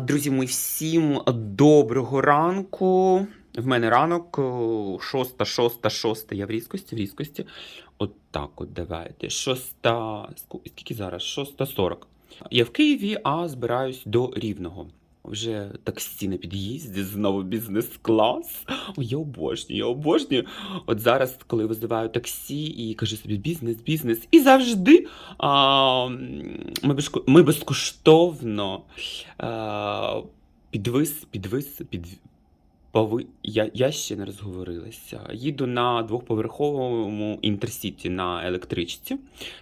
Друзі, мої, всім доброго ранку. В мене ранок шоста, шоста, шоста. Я в різкості, в різкості. От так от давайте. Шоста. Скільки зараз? Шоста сорок. Я в Києві, а збираюсь до Рівного. Вже таксі на під'їзді, знову бізнес-клас. Ой, я обожнюю, я обожнюю. От зараз, коли визиваю таксі і кажу собі бізнес, бізнес, і завжди а, ми, ми безкоштовно а, підвис, підвис, під, пови, я, я ще не розговорилася. Їду на двохповерховому інтерсіті на електричці.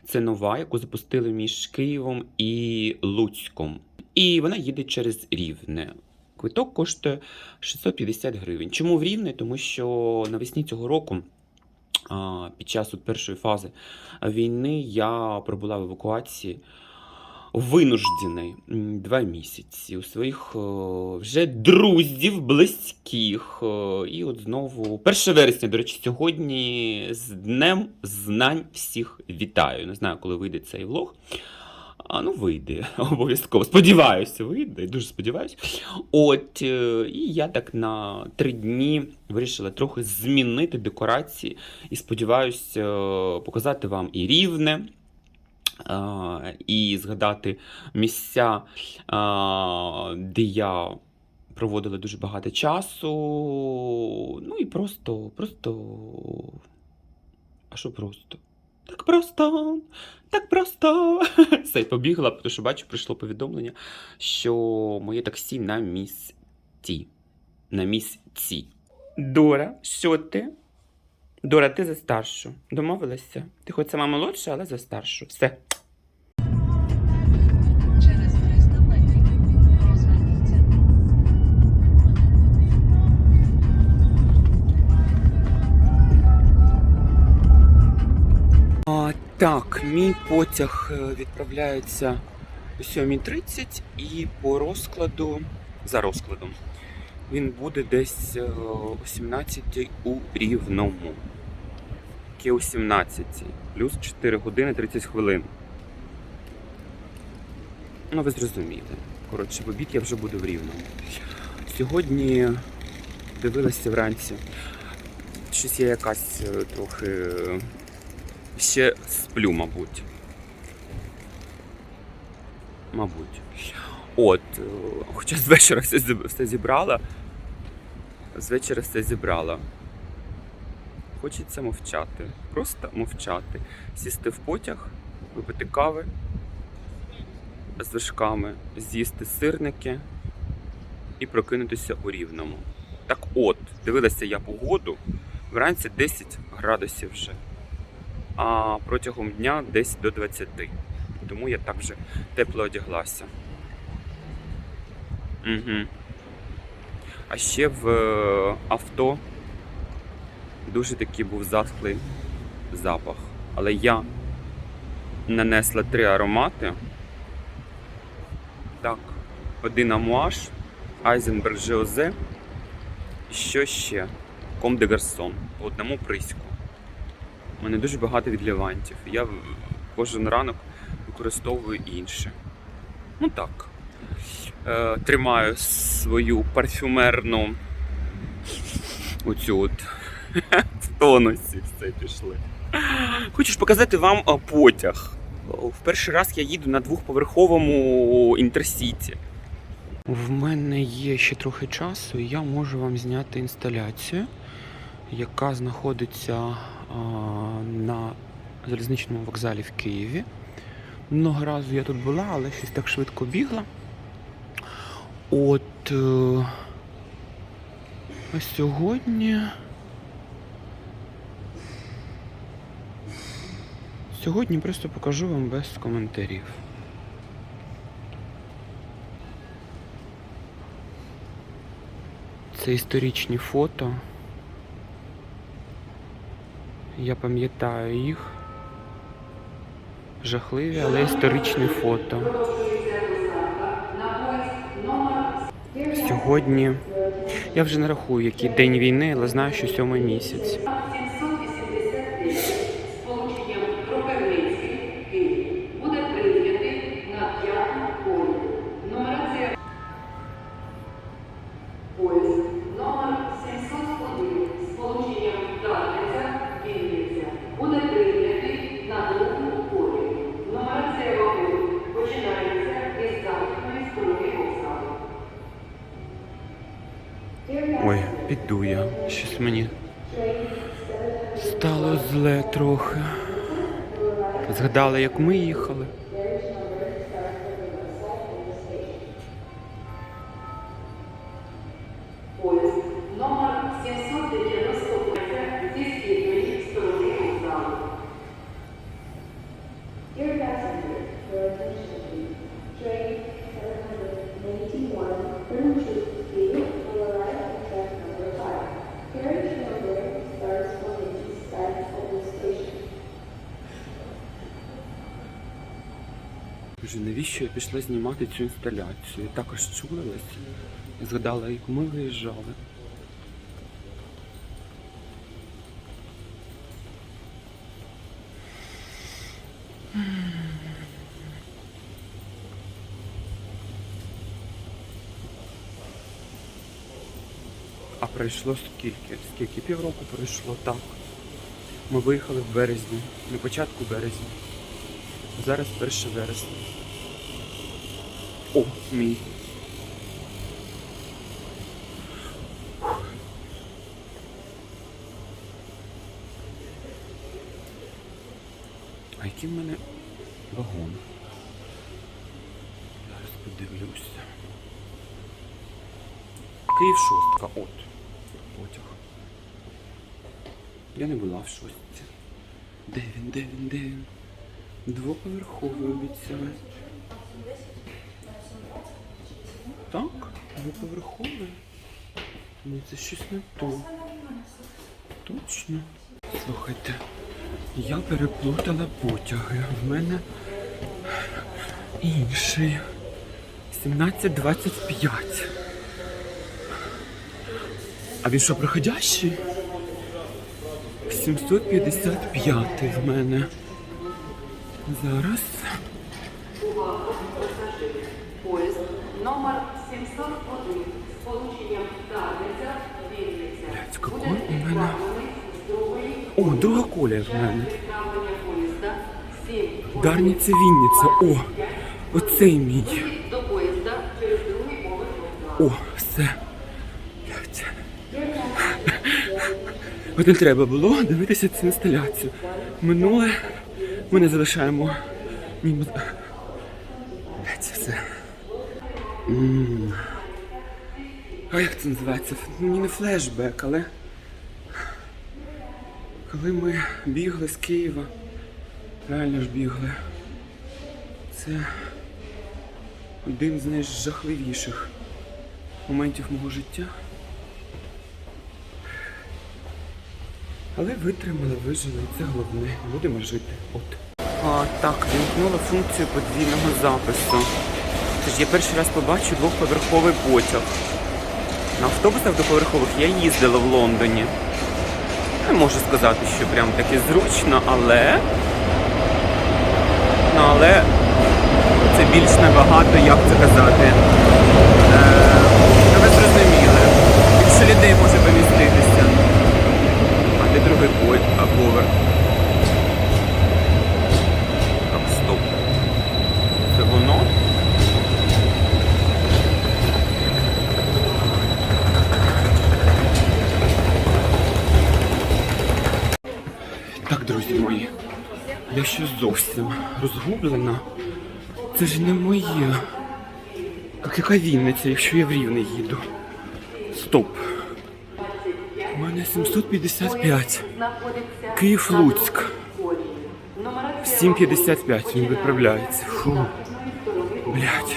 Це нова, яку запустили між Києвом і Луцьком. І вона їде через Рівне. Квиток коштує 650 гривень. Чому в Рівне? Тому що навесні цього року, під час от першої фази війни, я пробула в евакуації винуждений два місяці у своїх е, вже друзів, близьких. е, І от знову 1 вересня, до речі, сьогодні з Днем Знань всіх вітаю. Не знаю, коли вийде цей влог. А ну вийде обов'язково. Сподіваюся, вийде. Дуже сподіваюся. От е, і я так на три дні вирішила трохи змінити декорації і сподіваюся е, показати вам і рівне. І згадати місця, де я проводила дуже багато часу. Ну і просто, просто. А що просто? Так просто, так просто. Все, й побігла, тому що бачу, прийшло повідомлення, що моє таксі на місці. На місці. Дора, що ти? Дора, ти за старшу. Домовилася? Ти хоч сама молодша, але за старшу. Все. Так, мій потяг е, відправляється о 7.30 і по розкладу, за розкладом, він буде десь е, о 17 у Рівному. Таке о 17, плюс 4 години 30 хвилин. Ну, ви зрозумієте. Коротше, в обід я вже буду в Рівному. Сьогодні дивилася вранці. Щось я якась е, трохи. Ще сплю, мабуть. Мабуть. От, е, хоча з вечора все, все зібрала. З вечора все зібрала. Хочеться мовчати. Просто мовчати. Сісти в потяг, випити кави з вершками, з'їсти сирники і прокинутися у рівному. Так от, дивилася я погоду. Вранці 10 градусів вже а протягом дня десь до 20. Тому я так вже тепло одяглася. Угу. А ще в е, авто дуже такий був затхлий запах. Але я нанесла три аромати. Так, один амуаш, Айзенберг Жеозе і що ще? Ком де Гарсон по одному приську. У мене дуже багато відлівантів. Я кожен ранок використовую інше. Ну так. Е, тримаю свою парфюмерну оцю от в тонусі все пішли. Хочу ж показати вам потяг. В перший раз я їду на двохповерховому інтерсіті. В мене є ще трохи часу, і я можу вам зняти інсталяцію, яка знаходиться на залізничному вокзалі в Києві. Много разу я тут була, але щось так швидко бігла. От е, а сьогодні. Сьогодні просто покажу вам без коментарів. Це історичні фото. Я пам'ятаю їх. Жахливі, але історичні фото. Сьогодні я вже не рахую, який день війни, але знаю, що сьомий місяць. Піду я. Щось мені стало зле трохи. Згадала, як ми їхали. Боже, навіщо я пішла знімати цю інсталяцію? Я також чулилась. Згадала, як ми виїжджали. А пройшло скільки? Скільки? Півроку пройшло, так. Ми виїхали в березні, на початку березня. Зараз 1 вересня. О, мій. А який в мене вагон? Зараз подивлюся. Київ шостка, от. Потяг. Я не була в шостці. Де він, де він, де він? Двоповерховий обіцяють. Так, двоповерховий. Ну це щось не то. Точно. Слухайте, я переплутала потяги. В мене інший. 17.25. А він що, проходящий? 755 в мене. Зараз. Номер 701 з полученням Дарниця, Вінниця. Буде відправлений з другої О, друга колія в мене. відправлення поїзда 7 Дарниця Вінниця. О, оцей мій. до поїзда через другий поверх вокзалу. О, все. Блядь. От не треба було дивитися цю інсталяцію. Минуле ми не залишаємо. Ні, Блядь, все. М. А як це називається? Ні, не флешбек, але. Коли ми бігли з Києва, реально ж бігли. Це один з найжахливіших моментів мого життя. Але витримали, вижили, це головне. Будемо жити. От. А, так, вімкнула функцію подвійного запису. Тож я перший раз побачу двоповерховий потяг. На автобусах двоповерхових я їздила в Лондоні. Не можу сказати, що прям таки зручно, але. Ну, але це більш набагато, як це казати. Е, ну, ви зрозуміли. Більше людей може поміститися. А де другий поверх? Так, стоп. Це воно? Так, друзі мої, я ще зовсім розгублена. Це ж не моє. Як яка Вінниця, якщо я в Рівне їду? Стоп. У мене 755. Київ Луцьк. другій 7.55 він відправляється. Фу. Блять.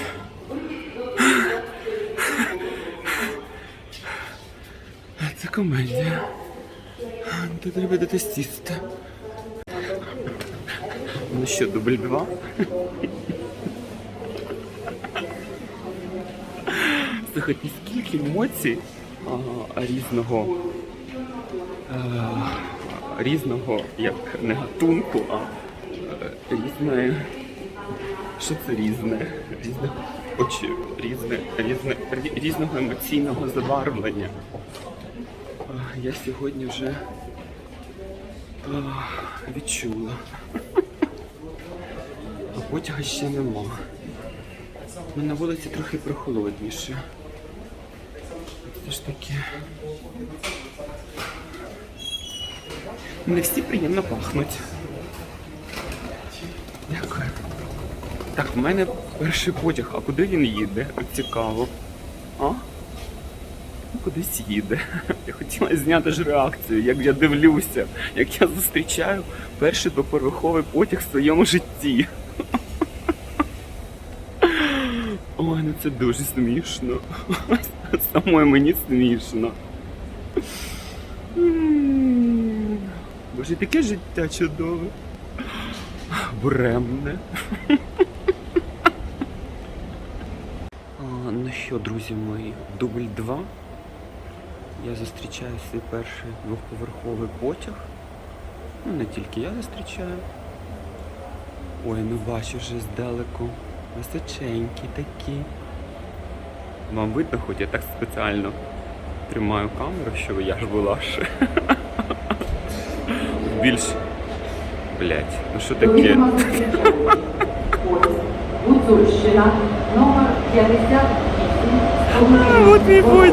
Це комедія. Тут треба дати сісти. Ну що, дубль два? Слухайте, скільки емоцій а, різного. А, різного, як не гатунку, а е, різне. Що це різне? Різне очі, різне, різне, різного емоційного забарвлення. А, Я сьогодні вже відчула. Потяга ще нема. Ну, на вулиці трохи прохолодніше. все ж таки. Не всі приємно пахнуть. Дякую. Так, в мене перший потяг, а куди він їде? Цікаво. А? Ну, Кудись їде. Я хотіла зняти ж реакцію, як я дивлюся, як я зустрічаю перший двоповерховий потяг в своєму житті. Ой, ну це дуже смішно. Самої мені смішно. Боже, таке життя чудове. Буремне. Ну що, друзі мої, дубль 2. Я зустрічаю свій перший двохповерховий потяг. Ну, не тільки я зустрічаю. Ой, ну бачу вже здалеку. Височенькі такі. Вам видно, хоч я так спеціально тримаю камеру, що я ж була ж. Більш. Блять, ну що таке? Гуцульщина. Номер 58. от мій потяг.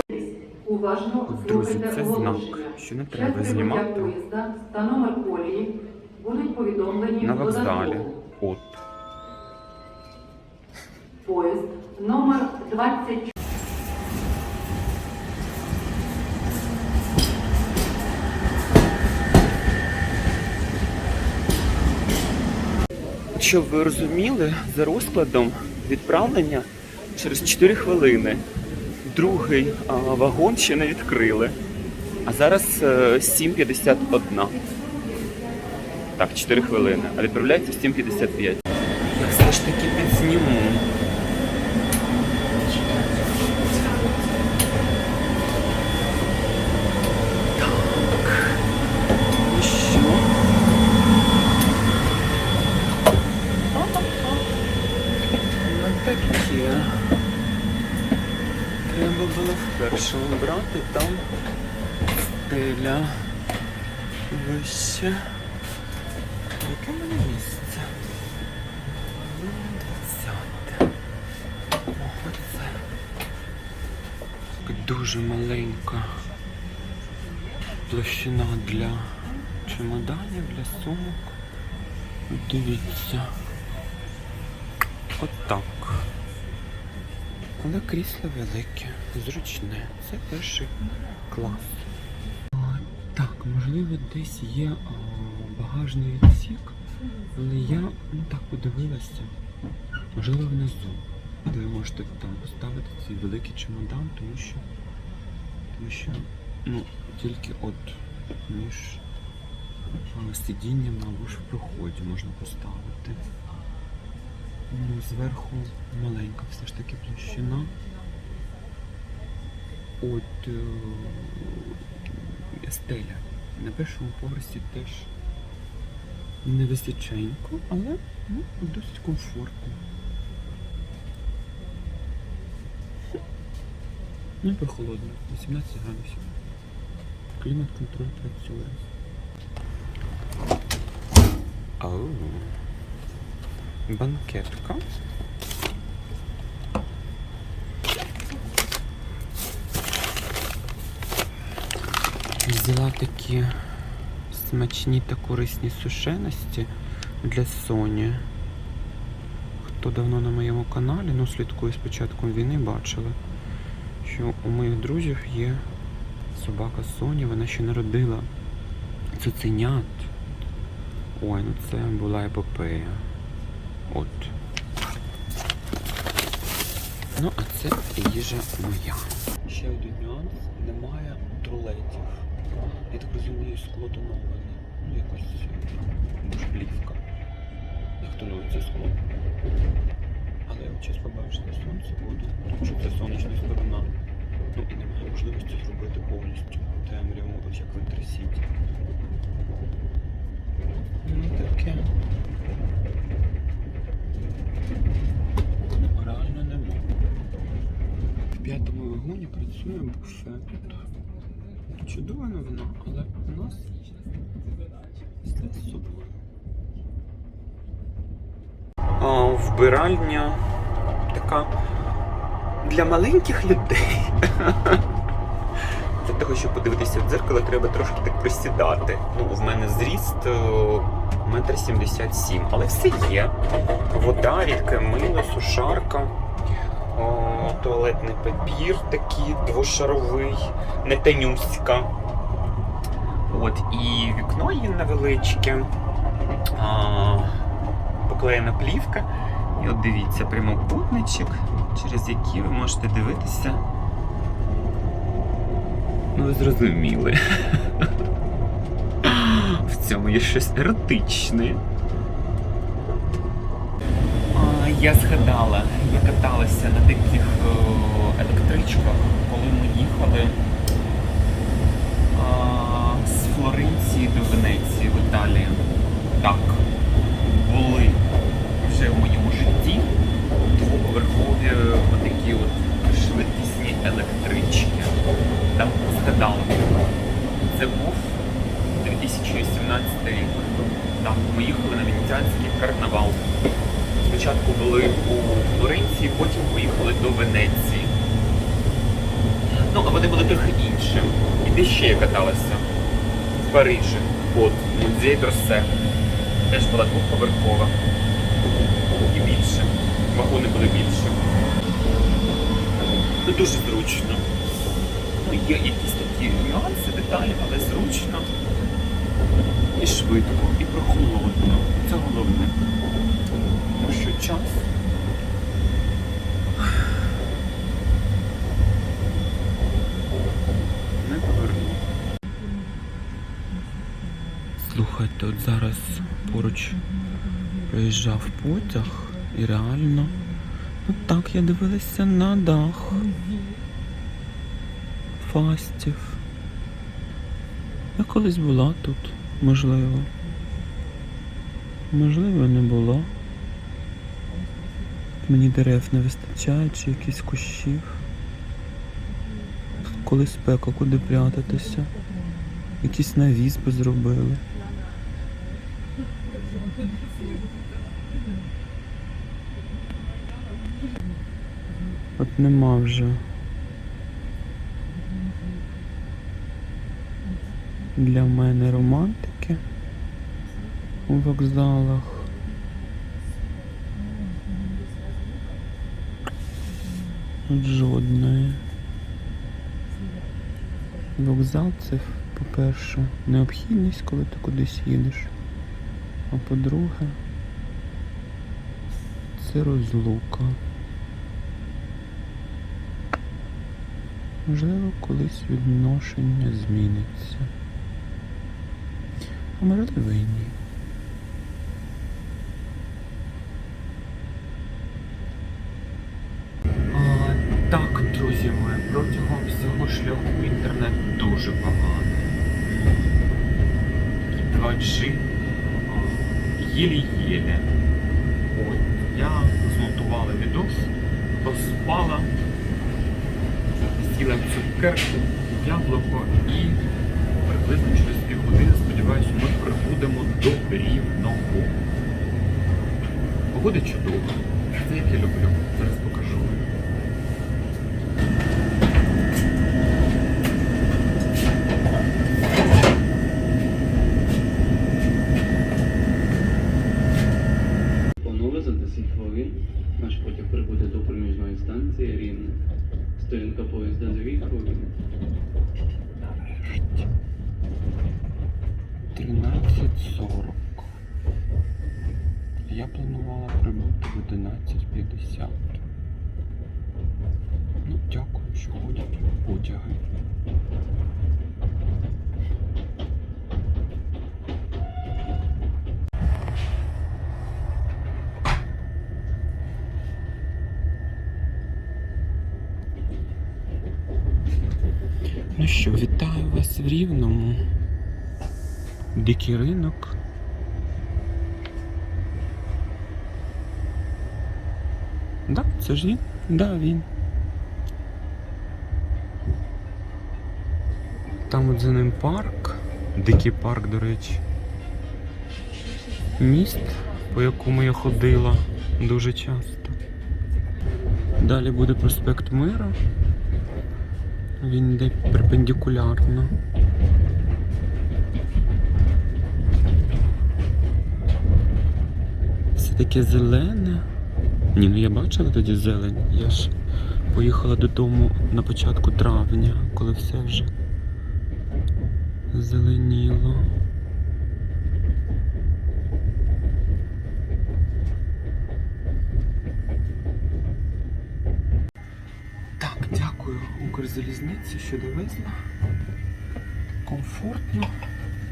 Уважно Друзі, це знак, що не треба знімати. поїзда та номер колії будуть повідомлені На вокзалі. От. Поїзд номер 24. Щоб ви розуміли, за розкладом відправлення через 4 хвилини. Другий вагон ще не відкрили. А зараз е, 7.51. Так, 4 хвилини. А відправляється в 7.55. Я все ж таки підзніму. Так. Ну що? Ну таке. Треба було вперше брати там стеля вище. Яке мене місце? Ну, 20. О, оце. Дуже маленька площина для чемоданів, для сумок. Дивіться. Отак. Але крісло велике, зручне. Це перший клас. Так, можливо, десь є багажний відсік, але я ну, так подивилася. Можливо, внизу. Де ви можете там поставити цей великий чемодан, тому що, тому що ну, тільки от між сидінням або ж в проході можна поставити. Ну, зверху маленька все ж таки площина. От е, стеля. На першому поверсі теж невисоченько, але ну, досить комфортно. Ну і прохолодно, 18 градусів. Клімат контроль працює. Оу. Банкетка. Взяла такі смачні та корисні сушеності для Соні. Хто давно на моєму каналі, ну слідкує з початком війни, бачили, що у моїх друзів є собака Соні, вона ще народила цуценят. Ой, ну це була епопея. От. Ну, а це їжа моя. Ще один нюанс. Немає тролетів. Я так розумію, скло тоноване. Ну, якось може плівка. Як тонується скло. Але я час побачив на сонце буду, тому це сонячна сторона. Ну і немає можливості зробити повністю темряву, як в інтерсіті. Ну таке. Ну, реально нема. В п'ятому вагоні працює буфет. Чудова новина, але у нас все вбиральня така для маленьких людей. Для того, щоб подивитися в дзеркало, треба трошки так присідати. Ну, в мене зріст е, метр сімдесят сім, але все є. Вода, рідке мило, сушарка, о, туалетний папір такий двошаровий, не тенюська. От, і вікно є невеличке, а, поклеєна плівка. І от дивіться, прямокутничок, через який ви можете дивитися. Ну, ви зрозуміли. В цьому є щось еротичне. А, я згадала, я каталася на таких е, електричках, коли ми їхали а, з Флоренції до Венеції в Італії. Так, були вже в моєму житті двоповерхові отакі от швидкісні електрички. Там згадали. Це був 2018 рік. Так, ми їхали на венеціанський карнавал. Спочатку були у Флоренції, потім поїхали до Венеції. Ну, а вони були трохи інші. І де ще я каталася? В Парижі. От, музей Дорсе. Теж була двоповерхова. І більше. Вагони були більше. Ну, дуже зручно. Ну, є якісь такі нюанси, деталі, але зручно. І швидко, і прохолодно. Це головне. Що час. Не поверну. Слухайте, от зараз поруч проїжджав потяг і реально. Ну так, я дивилася на дах. Фастів. Я колись була тут, можливо. Можливо, не була. Мені дерев не вистачає, чи якісь кущів. Коли спека, куди прятатися? Якийсь навіс би зробили. От нема вже. Для мене романтики у вокзалах. От Жодної. Вокзал це, по-перше, необхідність, коли ти кудись їдеш. А по-друге, це розлука. Можливо, колись відношення зміниться. А можливо і ні. А, так, друзі мої, протягом всього шляху інтернет дуже поганий. 2G єлі-єлі. От, я змонтувала відос, поспала, з'їла цукерку, яблуко і приблизно через півгодини, сподіваюся, ми прибудемо до рівного. Погода чудова. Це як я люблю. Зараз покажу. Панове, за 10 хвилин наш потяг прибуде до проміжної станції Рівне. Сторінка поїзда 2 хвилини. 13.40. Я планувала прибути в 11.50. Ну, дякую, що ходять потяги. Вас в Рівному. Дикий ринок. Да, це ж він? Да, він. Там от за ним парк. Дикий парк, до речі. Міст, по якому я ходила дуже часто. Далі буде проспект Мира. Він йде перпендикулярно. Все таке зелене. Ні, ну я бачила тоді зелень. Я ж поїхала додому на початку травня, коли все вже зеленіло. Так, дякую Укрзалізниці, що довезла. Комфортно,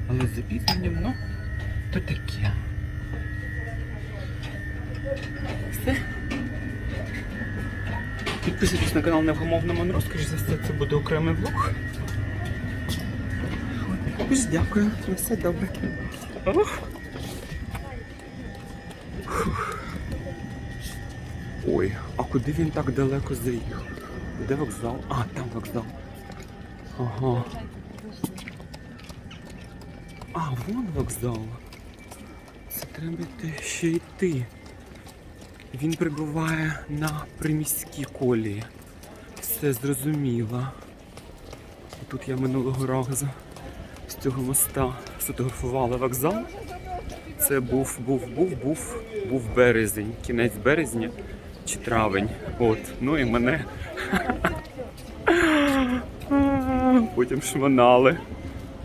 але з запізненням, ну, то таке. Все. Підписуйтесь на канал Невгомовна Монро, скоріш за все, це буде окремий влог. Тож дякую, на все добре. Ой, а куди він так далеко заїхав? Де вокзал? А, там вокзал. Ага. А, вон вокзал. Це треба йти ще йти. Він прибуває на приміські колії. Все зрозуміло. Тут я минулого разу з цього моста сфотографувала вокзал. Це був, був, був, був, був березень, кінець березня чи травень. От, ну і мене потім шмонали.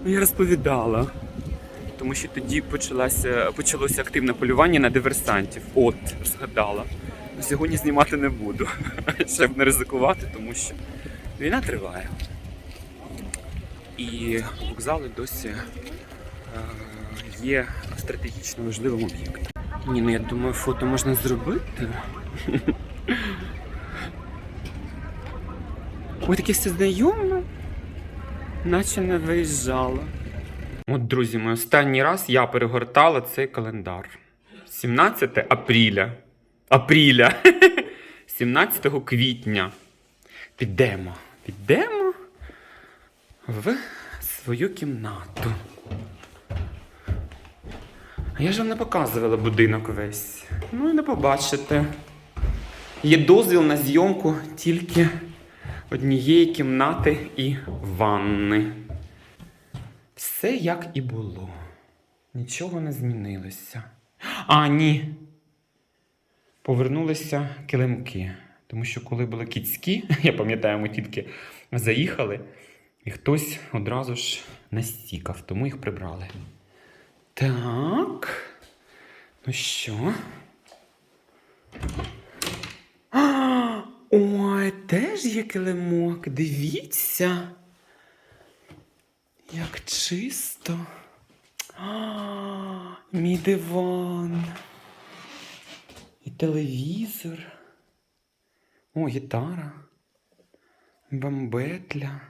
Ну, я розповідала. Тому що тоді почалося, почалося активне полювання на диверсантів. От, згадала. Сьогодні знімати не буду, щоб не ризикувати, тому що війна триває. І вокзали досі е, є стратегічно важливим об'єктом. Ні, ну я думаю, фото можна зробити. Ой, таке все знайоме, наче не виїжджала. От, друзі, мій останній раз я перегортала цей календар. 17 апреля. Апреля. 17 квітня. Підемо. Підемо в свою кімнату. А я ж вам не показувала будинок весь. Ну і не побачите. Є дозвіл на зйомку тільки однієї кімнати і ванни. Все як і було. Нічого не змінилося. А, ні. Повернулися килимки. Тому що коли були кіцькі, я пам'ятаю, ми тільки заїхали, і хтось одразу ж настікав, тому їх прибрали. Так. Ну що? А, Ой, теж є килимок. Дивіться. Як чисто. А, мій диван. І телевізор. О, гітара. Бамбетля.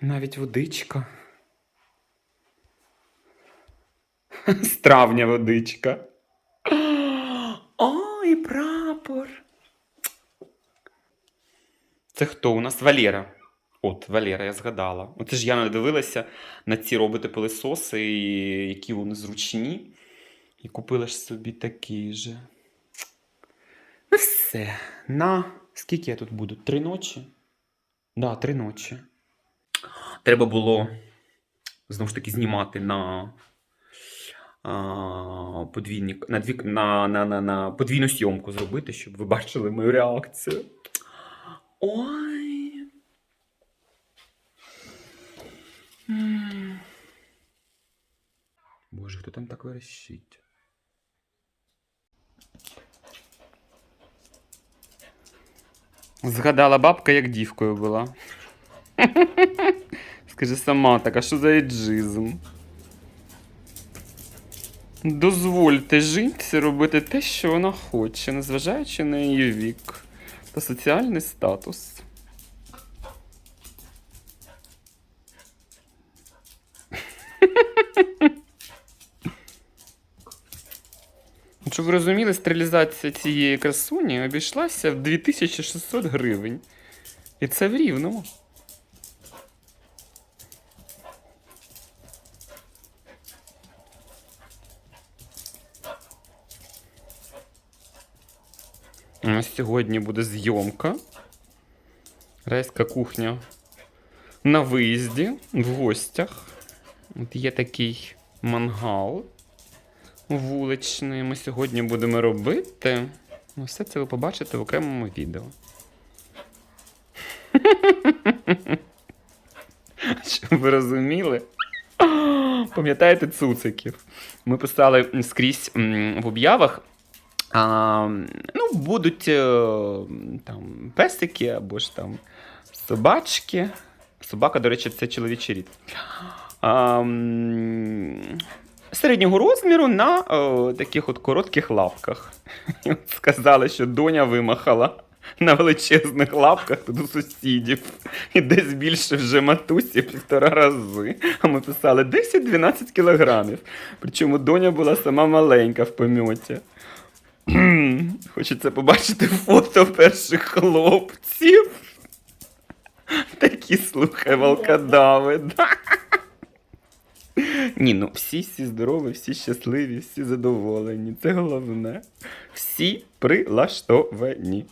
Навіть водичка. З травня водичка. О, і прапор. Це хто у нас? Валера. От, Валера, я згадала. Оце ж я надивилася на ці роботи пилисоси, які вони зручні. І купила ж собі такий же. Ну все. На скільки я тут буду? Три ночі? Да, три ночі. Треба було знову ж таки знімати на. а, Подвійник, на, дві, на, на, на, на подвійну зйомку зробити, щоб ви бачили мою реакцію. Ой. Боже, хто там так верещить? Згадала бабка, як дівкою була. Скажи сама так, а що за еджизм? Дозвольте жінці робити те, що вона хоче, незважаючи на її вік та соціальний статус. Щоб ви розуміли, стерилізація цієї красуні обійшлася в 2600 гривень. І це в рівному. Сьогодні буде зйомка. Райська кухня на виїзді, в гостях. От є такий мангал вуличний. Ми сьогодні будемо робити. Ну, все це ви побачите в окремому відео. Щоб ви розуміли. Пам'ятаєте цуциків? Ми писали скрізь в об'явах. А, ну, будуть е, там песики або ж там собачки. Собака, до речі, це чоловічий рід. А, середнього розміру на е, таких от коротких лапках. Сказали, що доня вимахала на величезних лапках у сусідів. І десь більше вже матусі півтора рази. А ми писали 10-12 кілограмів. Причому доня була сама маленька в помьоті. Хочеться побачити фото перших хлопців. Такі слухай, волкодави. Да? Ні, ну всі всі здорові, всі щасливі, всі задоволені. Це головне. Всі прилаштовані.